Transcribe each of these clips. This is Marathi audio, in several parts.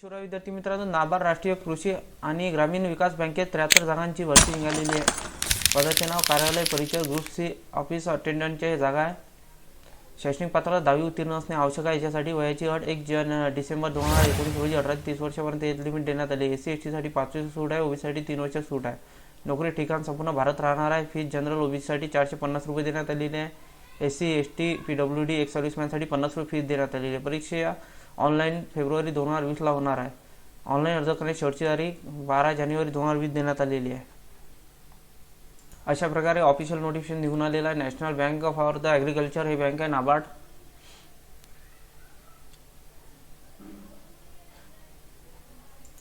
शिवराय विद्यार्थी मित्रांनो नाबार राष्ट्रीय कृषी आणि ग्रामीण विकास बँकेत त्र्याहत्तर जागांची भरती निघालेली आहे. पदाचे नाव कार्यालय परिचय ग्रुप सी ऑफिस अटेंडंटच्या जागा आहे. शैक्षणिक पात्रता दहावी उत्तीर्ण असणे आवश्यक आहे. याच्यासाठी वयाची अट एक जन डिसेंबर दोन हजार एकोणीस रोजी अठरा ते तीस वर्षापर्यंत एज लिमिट देण्यात आली एस सी एस टीसाठी पाच वर्ष सूट आहे ओबीसीसाठी तीन वर्ष सूट आहे. नोकरी ठिकाण संपूर्ण भारत राहणार आहे. फीस जनरल ओबीसीसाठी चारशे पन्नास रुपये देण्यात आलेली आहे. S C S T P W D एक सर्व्हिसमॅनसाठी पन्नास रुपये फीस देण्यात आलेली आहे. परीक्षा ऑनलाईन फेब्रुवारी दोन हजार वीसला होणार आहे. ऑनलाईन अर्ज करण्याची शेवटची तारीख बारा जानेवारी दोन हजार वीस देण्यात आलेली आहे. अशा प्रकारे ऑफिशियल नोटिफिकेशन निघून आलेलं आहे. National bank of the agriculture हे बँक आहे नाबार्ड.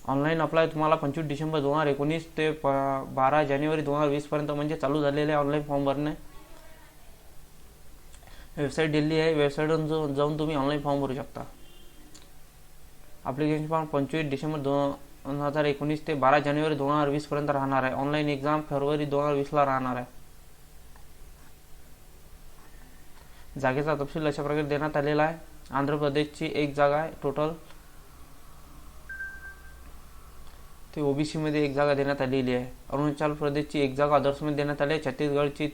ऑनलाईन अप्लाय तुम्हाला पंचवीस डिसेंबर दोन हजार एकोणीस ते प बारा जानेवारी दोन हजार वीसपर्यंत म्हणजे चालू झालेले आहे ऑनलाईन फॉर्म भरणे. वेबसाईट दिली आहे. वेबसाईटवरून जाऊन जाऊन तुम्ही ऑनलाईन फॉर्म भरू शकता. ॲप्लिकेशन फॉर्म पंचवीस डिसेंबर दोन हजार एकोणीस ते बारा जानेवारी दोन हजार वीसपर्यंत राहणार आहे. ऑनलाईन एक्झाम फेब्रुवारी दोन हजार वीसला राहणार आहे. जागेचा तपशील अशा प्रकारे देण्यात आलेला आहे. आंध्र प्रदेशची एक जागा आहे. टोटल ते ओबीसीमध्ये एक जागा देण्यात आलेली आहे. अरुणाचल प्रदेशची एक जागा अदर्समध्ये देण्यात आली आहे. छत्तीसगडची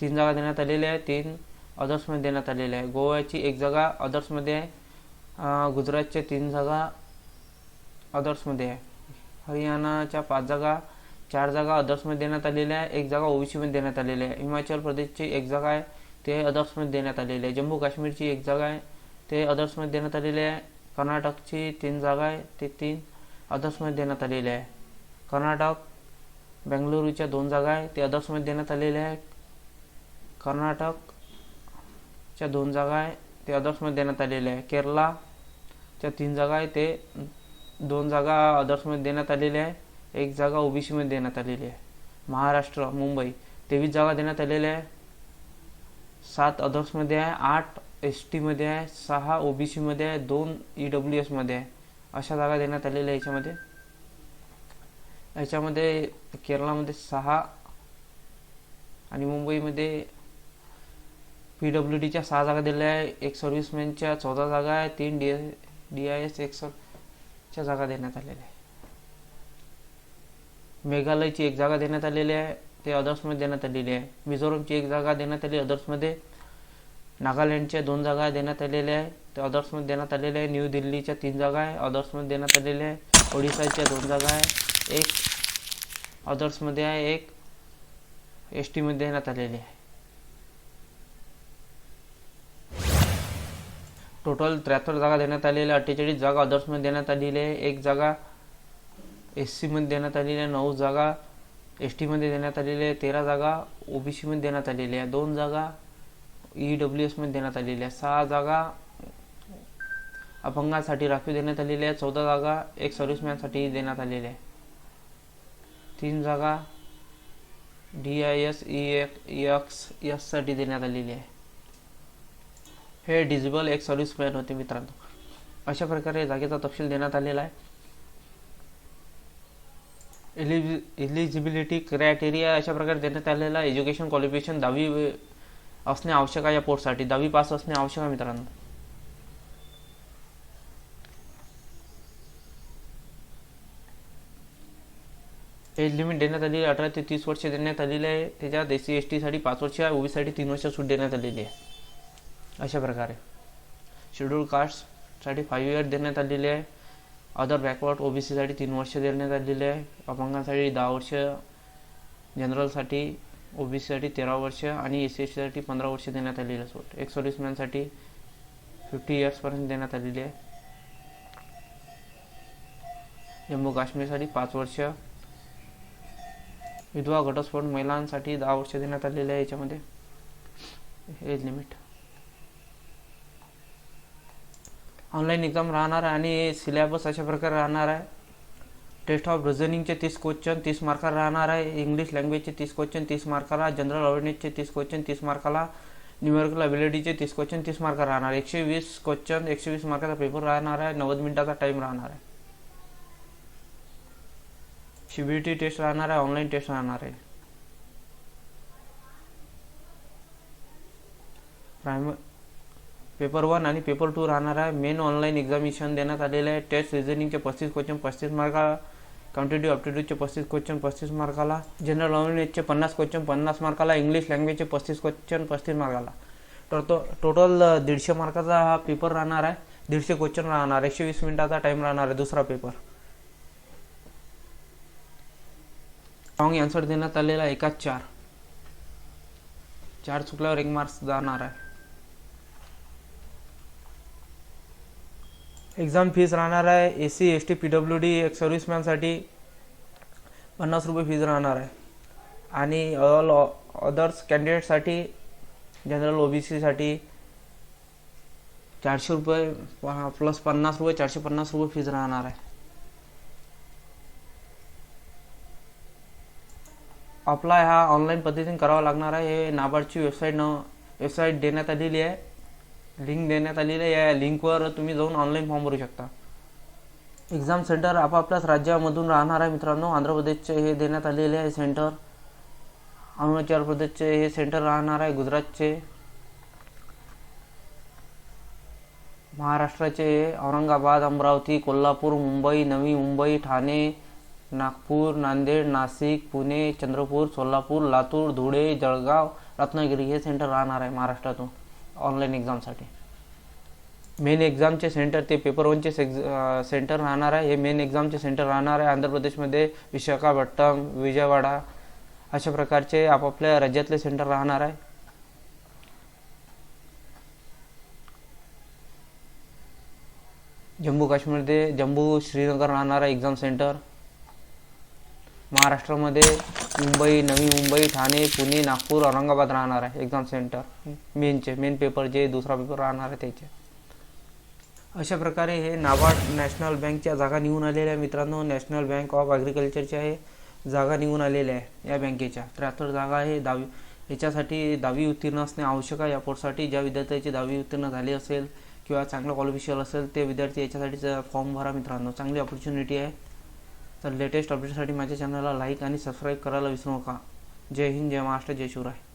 तीन जागा देण्यात आलेल्या आहे. तीन अदर्समध्ये देण्यात आलेल्या आहे. गोव्याची एक जागा अदर्समध्ये आहे. गुजरातच्या तीन जागा अदर्समध्ये आहे. हरियाणाच्या पाच जागा चार जागा अदर्समध्ये देण्यात आलेल्या आहे एक जागा ओबीसीमध्ये देण्यात आलेली आहे. हिमाचल प्रदेशची एक जागा आहे ते अदर्समध्ये देण्यात आलेली आहे. जम्मू काश्मीरची एक जागा आहे ते अदर्समध्ये देण्यात आलेली आहे. कर्नाटकची तीन जागा आहे ते तीन अदर्समध्ये देण्यात आलेले आहे. कर्नाटक बेंगलुरूच्या दोन जागा आहे ते अदर्समध्ये देण्यात आलेले आहे. कर्नाटकच्या दोन जागा आहे ते अदर्समध्ये देण्यात आलेले आहे. केरलाच्या तीन जागा आहे. ते दोन जागा अदर्समध्ये देण्यात आलेल्या आहे. एक जागा ओबीसीमध्ये देण्यात आलेली आहे. महाराष्ट्र मुंबई तेवीस जागा देण्यात आलेल्या आहे. सात अदर्समध्ये आहे आठ एस टीमध्ये आहे सहा ओबीसीमध्ये आहे दोन ई डब्ल्यू एसमध्ये आहे. अशा जागा देण्यात आलेल्या आहे याच्यामध्ये. याच्यामध्ये केरळामध्ये सहा आणि मुंबईमध्ये पी डब्ल्यू डीच्या सहा जागा दिलेल्या आहे. एक सर्व्हिसमॅनच्या चौदा जागा आहे तीन डी डी आय एस एक्सच्या च्या जागा देण्यात आलेल्या आहे. मेघालयची एक जागा देण्यात आलेली आहे ते अदर्समध्ये देण्यात आलेली आहे. मिझोरमची एक जागा देण्यात आली अदर्समध्ये नागालँडच्या दोन जागा देण्यात आलेल्या आहे ते अदर्समध्ये देण्यात आलेल्या आहे. न्यू दिल्लीच्या तीन जागा आहे अदर्समध्ये देण्यात आलेल्या आहे. ओडिशाच्या दोन जागा आहे एक अदर्समध्ये आहे एक एस टीमध्ये देण्यात आलेली आहे. टोटल त्र्याहत्तर जागा देण्यात आलेल्या अठ्ठेचाळीस जागा अदर्समध्ये देण्यात आलेली आहे एक जागा एस सीमध्ये देण्यात आलेली आहे नऊ जागा एस टीमध्ये देण्यात आलेली आहे तेरा जागा ओ बी सीमध्ये देण्यात आलेली आहे दोन जागा ई डब्ल्यू एसमध्ये देण्यात आलेली आहे सहा जागा अपंगासाठी राखीव देण्यात आलेल्या आहे चौदा जागा एक सर्व्हिसमॅनसाठी देण्यात आलेल्या. आहे तीन जागा D I S E X एससाठी देण्यात आलेली आहे हे डिजिबल एक सर्व्हिसमॅन होते मित्रांनो. अशा प्रकारे जागेचा तपशील देण्यात आलेला आहे. एलिजि एलिजिबिलिटी क्रायटेरिया अशा प्रकारे देण्यात आलेला आहे. एज्युकेशन क्वालिफिकेशन दहावी असणे आवश्यक आहे या पोस्टसाठी दहावी पास असणे आवश्यक आहे मित्रांनो. एज लिमिट देण्यात आलेली आहे. अठरा ते तीस वर्ष देण्यात आलेली आहे. त्याच्यात एस सी एस टीसाठी पाच वर्ष ओबीसाठी तीन वर्ष सूट देण्यात आलेली आहे. अशा प्रकारे. शेड्यूल कास्टसाठी फाईव्ह इयर देण्यात आलेले आहे. अदर बॅकवर्ड ओबीसीसाठी तीन वर्ष देण्यात आलेले आहे. अपंगांसाठी दहा वर्ष जनरलसाठी ओबीसीसाठी तेरा वर्ष आणि एस सी एस सीसाठी पंधरा वर्ष देण्यात आलेली आहे. एक सर्व्हिसमॅनसाठी फिफ्टी इयर्सपर्यंत देण्यात आलेली आहे. जम्मू काश्मीरसाठी पाच वर्ष. विधवा घटस्फोट महिलांसाठी दहा वर्ष देण्यात आलेले आहे याच्यामध्ये. एज लिमिट ऑनलाईन एक्झाम राहणार आहे आणि सिलेबस अशा प्रकारे राहणार आहे. टेस्ट ऑफ रिझनिंगचे तीस क्वेश्चन तीस मार्काला राहणार आहे. इंग्लिश लँग्वेजचे तीस क्वेश्चन तीस मार्काला जनरल अवेअरनेसचे तीस क्वेश्चन तीस मार्काला न्यूमेरिकल अबिलिटीचे तीस क्वेश्चन तीस मार्क राहणार एकशे वीस क्वेश्चन एकशे वीस मार्काचा पेपर राहणार आहे. नव्वद मिनिटाचा टाइम राहणार आहे. सीबीटी टेस्ट राहणार आहे. ऑनलाईन टेस्ट राहणार आहे. प्रायमरी पेपर वन आणि पेपर टू राहणार आहे मेन ऑनलाईन एक्झामिनेशन देण्यात आलेलं आहे. टेस्ट रिझनिंगचे पस्तीस क्वेश्चन पस्तीस मार्काला कॉम्पिटेटिव्ह ऑप्टिट्यूडचे पस्तीस क्वेश्चन पस्तीस मार्काला जनरल नॉलेजचे पन्नास क्वेश्चन पन्नास मार्काला इंग्लिश लँग्वेजचे पस्तीस क्वेश्चन पस्तीस मार्काला तर तो टोटल दीडशे मार्काचा हा पेपर राहणार आहे. दीडशे क्वेश्चन राहणार. एकशे वीस मिनिटाचा टाईम राहणार आहे दुसरा पेपर रॉंग आन्सर देण्यात आलेला आहे. एकाच चार. चार चुकल्यावर एक मार्क्स जाणार आहे. एक्झाम फीस राहणार आहे. A C S T P W D एक सर्व्हिसमॅनसाठी पन्नास रुपये फीज राहणार आहे. आणि ऑल अदर्स कॅन्डिडेटसाठी जनरल ओ बी सीसाठी चारशे रुपये प्लस पन्नास रुपये चारशे पन्नास रुपये फीज राहणार आहे. अप्लाय हा ऑनलाईन पद्धतीने करावा लागणार आहे. हे नाबार्डची वेबसाईट न वेबसाईट देण्यात आलेली आहे. लिंक देण्यात आलेली आहे. या लिंकवर तुम्ही जाऊन ऑनलाईन फॉर्म भरू शकता. एक्झाम सेंटर आपापल्याच राज्यामधून राहणार आहे मित्रांनो. आंध्र प्रदेशचे हे देण्यात आलेले आहे सेंटर अरुणाचल प्रदेशचे हे सेंटर राहणार आहे. गुजरातचे महाराष्ट्राचे औरंगाबाद अमरावती कोल्हापूर मुंबई नवी मुंबई ठाणे नागपूर नांदेड नाशिक पुणे चंद्रपूर सोलापूर लातूर धुळे जळगाव रत्नागिरी हे सेंटर राहणार आहे महाराष्ट्रातून. ऑनलाईन एक्झामसाठी मेन एक्झामचे सेंटर ते पेपर वनचे सेंटर राहणार आहे. हे मेन एक्झामचे सेंटर राहणार आहे. आंध्र प्रदेशमध्ये विशाखापट्टणम विजयवाडा अशा प्रकारचे आपापल्या राज्यातले सेंटर राहणार आहे. जम्मू काश्मीरमध्ये जम्मू श्रीनगर राहणार आहे एक्झाम सेंटर महाराष्ट्रामध्ये मुंबई नवी मुंबई ठाणे पुणे नागपूर औरंगाबाद राहणार आहे. एक्झाम सेंटर मेनचे मेन पेपर जे दुसरा पेपर राहणार आहे त्याचे. अशा प्रकारे हे नाबार्ड नॅशनल बँकच्या जागा निघून आलेल्या आहे मित्रांनो. नॅशनल बँक ऑफ ॲग्रिकल्चरच्या हे जागा निघून आलेल्या आहे या बँकेच्या त्र्याहत्तर जागा आहे. दहावी याच्यासाठी दहावी उत्तीर्ण असणे आवश्यक आहे. या पोर्टसाठी ज्या विद्यार्थ्याची दहावी उत्तीर्ण झाली असेल किंवा चांगलं क्वालिफिकेशन असेल ते विद्यार्थी याच्यासाठीचा फॉर्म भरा मित्रांनो. चांगली ऑपॉर्च्युनिटी आहे. तर लेटेस्ट अपडेटसाठी माझ्या चॅनलला लाईक आणि सबस्क्राईब करायला विसरू नका. जय हिंद जय महाराष्ट्र जय शिवराय.